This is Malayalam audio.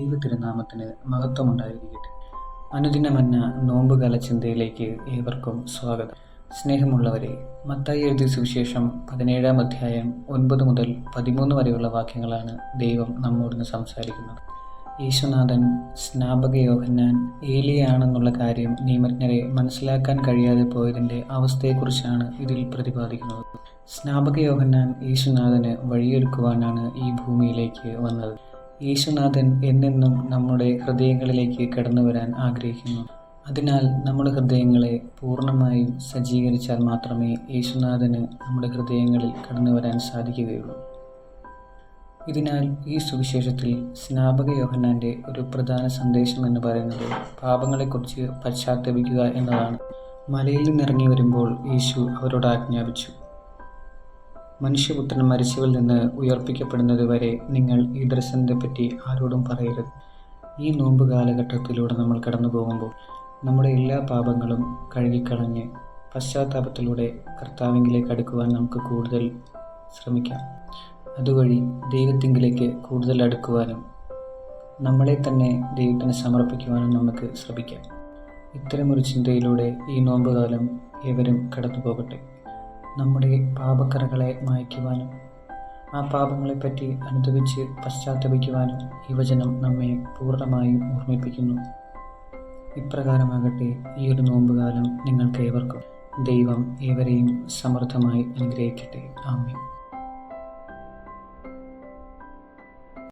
തിരുനാമത്തിന് മഹത്വമുണ്ടായിരിക്കട്ടെ. അനുദിനമന്ന നോമ്പുകാല ചിന്തയിലേക്ക് ഏവർക്കും സ്വാഗതം. സ്നേഹമുള്ളവരെ മത്തായി എഴുതിയ സുവിശേഷം പതിനേഴാം അധ്യായം ഒൻപത് മുതൽ പതിമൂന്ന് വരെയുള്ള വാക്യങ്ങളാണ് ദൈവം നമ്മോട് സംസാരിക്കുന്നത്. യേശുനാഥൻ സ്നാപക യോഹന്നാൻ ഏലിയാണെന്നുള്ള കാര്യം നിയമജ്ഞരെ മനസ്സിലാക്കാൻ കഴിയാതെ പോയതിന്റെ അവസ്ഥയെക്കുറിച്ചാണ് ഇതിൽ പ്രതിപാദിക്കുന്നത്. സ്നാപക യോഹന്നാൻ യേശുനാഥന് വഴിയൊരുക്കുവാനാണ് ഈ ഭൂമിയിലേക്ക് വന്നത്. യേശുനാഥൻ എന്നെന്നും നമ്മുടെ ഹൃദയങ്ങളിലേക്ക് കടന്നു വരാൻ ആഗ്രഹിക്കുന്നു. അതിനാൽ നമ്മുടെ ഹൃദയങ്ങളെ പൂർണമായും സജ്ജീകരിച്ചാൽ മാത്രമേ യേശുനാഥന് നമ്മുടെ ഹൃദയങ്ങളിൽ കടന്നു വരാൻ സാധിക്കുകയുള്ളൂ. ഇതിനാൽ ഈ സുവിശേഷത്തിൽ സ്നാപക യോഹന്നാന്റെ ഒരു പ്രധാന സന്ദേശം എന്ന് പറയുന്നത് പാപങ്ങളെക്കുറിച്ച് പശ്ചാത്തപിക്കുക എന്നതാണ്. മലയിൽ നിന്നിറങ്ങി വരുമ്പോൾ യേശു അവരോട് ആജ്ഞാപിച്ചു മനുഷ്യപുത്രൻ മരിച്ചവരിൽ നിന്ന് ഉയർപ്പിക്കപ്പെടുന്നത് വരെ നിങ്ങൾ ഈ ദർശനത്തെപ്പറ്റി ആരോടും പറയരുത്. ഈ നോമ്പ് കാലഘട്ടത്തിലൂടെ നമ്മൾ കടന്നു പോകുമ്പോൾ നമ്മുടെ എല്ലാ പാപങ്ങളും കഴുകിക്കളഞ്ഞ് പശ്ചാത്താപത്തിലൂടെ കർത്താവിങ്കിലേക്ക് അടുക്കുവാൻ നമുക്ക് കൂടുതൽ ശ്രമിക്കാം. അതുവഴി ദൈവത്തിങ്കിലേക്ക് കൂടുതൽ അടുക്കുവാനും നമ്മളെ തന്നെ ദൈവത്തിന് സമർപ്പിക്കുവാനും നമുക്ക് ശ്രമിക്കാം. ഇത്തരമൊരു ചിന്തയിലൂടെ ഈ നോമ്പുകാലം ഏവരും കടന്നു പോകട്ടെ നമ്മുടെ പാപക്കറകളെ മായ്ക്കുവാനും ആ പാപങ്ങളെപ്പറ്റി അനുദപിച്ച് പശ്ചാത്തപിക്കുവാനും ഈ വചനം നമ്മെ പൂർണമായും ഓർമ്മിപ്പിക്കുന്നു. ഇപ്രകാരമാകട്ടെ ഈ ഒരു നോമ്പുകാലം നിങ്ങൾക്ക് ഏവർക്കും ദൈവം ഏവരെയും സമൃദ്ധമായി അനുഗ്രഹിക്കട്ടെ. ആമേ